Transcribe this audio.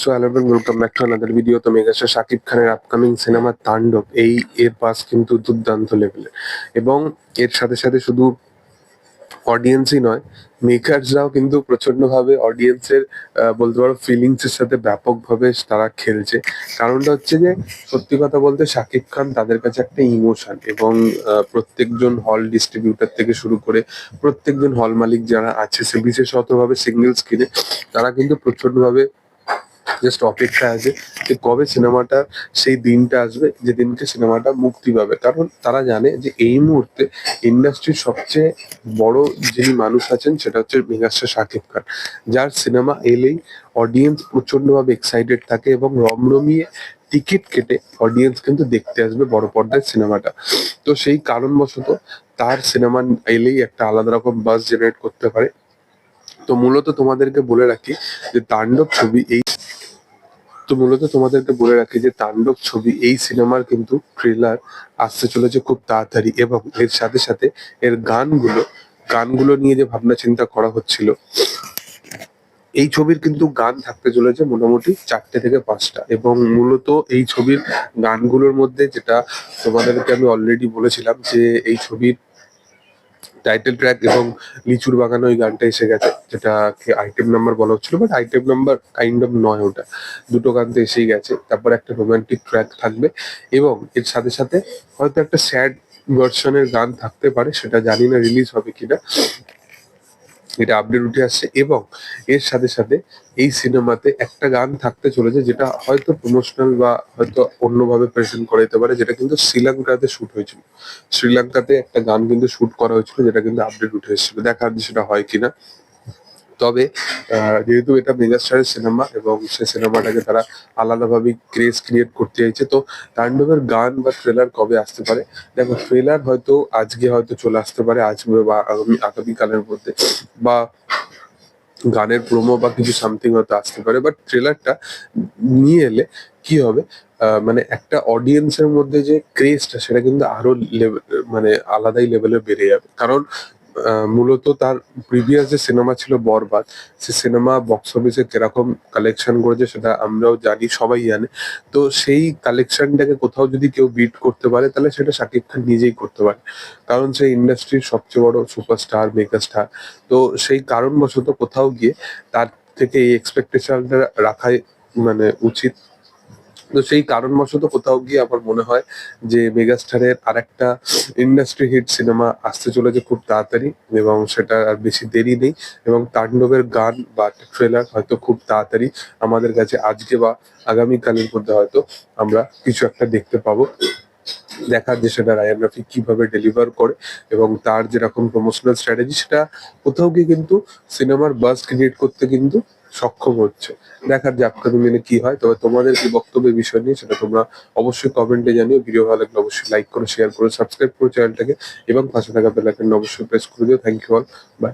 So hello welcome back to another video তো megastar Shakib খানের upcoming cinema তাণ্ডব। এই এর পাস কিন্তু দুর্দান্ত লেভেলের এবং এর সাথে সাথে শুধু অডিয়েন্সই নয় মেকার্সরাও কিন্তু প্রচন্ডভাবে অডিয়েন্সের বলতে পারো ফিলিংস এর সাথে ব্যাপকভাবে তারা খেলছে। কারণটা হচ্ছে যে, সত্যি কথা বলতে শাকিব খান তাদের কাছে একটা ইমোশন এবং প্রত্যেকজন হল ডিস্ট্রিবিউটার থেকে শুরু করে প্রত্যেকজন হল মালিক যারা আছে, সে বিশেষতভাবে সিঙ্গেল স্ক্রিনে তারা কিন্তু প্রচন্ডভাবে জাস্ট অপেক্ষায় আছে, যে কবে সিনেমাটা সেই দিনটা আসবে যেদিনকে সিনেমাটা মুক্তি পাবে। কারণ তারা জানে যে এই মুহূর্তে ইন্ডাস্ট্রির সবচেয়ে বড় যিনি মানুষ আছেন, সেটা হচ্ছে মেগাস্টার শাকিব খান। যার সিনেমা এলেই অডিয়েন্স প্রচন্ডভাবে এক্সাইটেড থাকে এবং রমরমিয়ে টিকিট কেটে অডিয়েন্স কিন্তু দেখতে আসবে বড় পর্দায় সিনেমাটা তো সেই কারণবশত তার সিনেমা এলেই একটা আলাদা রকম বাস জেনারেট করতে পারে। তো মূলত তোমাদেরকে বলে রাখি যে তাণ্ডব ছবি এই তো মূলত তোমাদেরকে বলে রাখি যে তাণ্ডব ছবি এই সিনেমার কিন্তু ট্রেলার আসতে চলেছে খুব তাড়াতাড়ি এবং এর সাথে সাথে এর গানগুলো গানগুলো নিয়ে যে ভাবনা চিন্তা করা হচ্ছিল, এই ছবির কিন্তু গান থাকতে চলেছে মোটামুটি চারটে থেকে পাঁচটা এবং মূলত এই ছবির গানগুলোর মধ্যে যেটা তোমাদেরকে আমি অলরেডি বলেছিলাম যে এই ছবির টাইটেল ট্র্যাক এবং লিচুর বাগানে ওই গানটা এসে গেছে, যেটা আইটেম নাম্বার বলা হচ্ছিল but item number kind of নয় ওটা। দুটো গান তো এসেই গেছে, তারপর একটা রোমান্টিক ট্র্যাক থাকবে এবং এর সাথে সাথে হয়তো একটা স্যাড ভার্সনের গান থাকতে পারে, সেটা জানি না রিলিজ হবে কিনা। এটা আপডেট উঠে আসছে এবং এর সাথে সাথে এই সিনেমাতে একটা গান থাকতে চলেছে যেটা হয়তো প্রমোশনাল বা হয়তো অন্যভাবে প্রেজেন্ট করা যেতে পারে, যেটা কিন্তু শ্রীলঙ্কাতে শুট হয়েছিল। শ্রীলঙ্কাতে একটা গান কিন্তু শুট করা হয়েছিল, যেটা কিন্তু আপডেট উঠে এসেছিল। দেখার যে সেটা হয় কিনা। তবে যেহেতু এটা মেগাস্টারের সিনেমা এবং সেই সিনেমাটাকে তারা আলাদাভাবে ক্রেজ ক্রিয়েট করতে চাইছে, তো তাণ্ডবের গান বা ট্রেলার কবে আসতে পারে? দেখো ট্রেলার হয়তো আজকে হয়তো চলে আসতে পারে, আজ বা আগামী, আগামীকালের মধ্যে বা গানের প্রোমো বা কিছু সামথিং হয়তো আসতে পারে বাট ট্রেলারটা নিয়ে এলে কি হবে? মানে একটা অডিয়েন্সের মধ্যে যে ক্রেজটা সেটা কিন্তু আরও মানে আলাদাই লেভেলে বেড়ে যাবে। কারণ মূলত তার প্রিভিয়াস যে সিনেমা ছিল বরবাদ, সে সিনেমা বক্স অফিসে কীরকম কালেকশন করেছে সেটা আমরাও জানি, সবাই জানে। তো সেই কালেকশনটাকে কোথাও যদি কেউ বিট করতে পারে, তাহলে সেটা শাকিব খান নিজেই করতে পারে। কারণ সেই ইন্ডাস্ট্রির সবচেয়ে বড় সুপারস্টার মেগা স্টার তো সেই কারণবশত কোথাও গিয়ে তার থেকে এই এক্সপেকটেশনটা রাখাই মানে উচিত। তো সেই কারণবশত কোথাও গিয়ে আমার মনে হয় যে মেগাস্টারের আর একটা ইন্ডাস্ট্রি হিট সিনেমা আসতে চলেছে খুব তাড়াতাড়ি এবং সেটা আর বেশি দেরি নেই এবং তাণ্ডবের গান বা ট্রেলার হয়তো খুব তাড়াতাড়ি আমাদের কাছে আজকে বা আগামীকালের মধ্যে হয়তো আমরা কিছু একটা দেখতে পাবো। দেখার যে সেটা রায়ান রাফি কীভাবে ডেলিভার করে এবং তার যেরকম প্রমোশনাল স্ট্র্যাটেজি সেটা কোথাও গিয়ে কিন্তু সিনেমার বাস ক্রিয়েট করতে কিন্তু সক্ষম হচ্ছে। দেখার যে আপকামিং দিনে কি হয়, তবে তোমাদের কি বক্তব্য এই বিষয় নিয়ে, সেটা তোমরা অবশ্যই কমেন্টে জানিও। ভিডিও ভালো লাগলে অবশ্যই লাইক করো শেয়ার করো সাবস্ক্রাইব করো চ্যানেলটাকে এবং পাশে থাকা বেল অবশ্যই প্রেস করে দিও। Thank you all by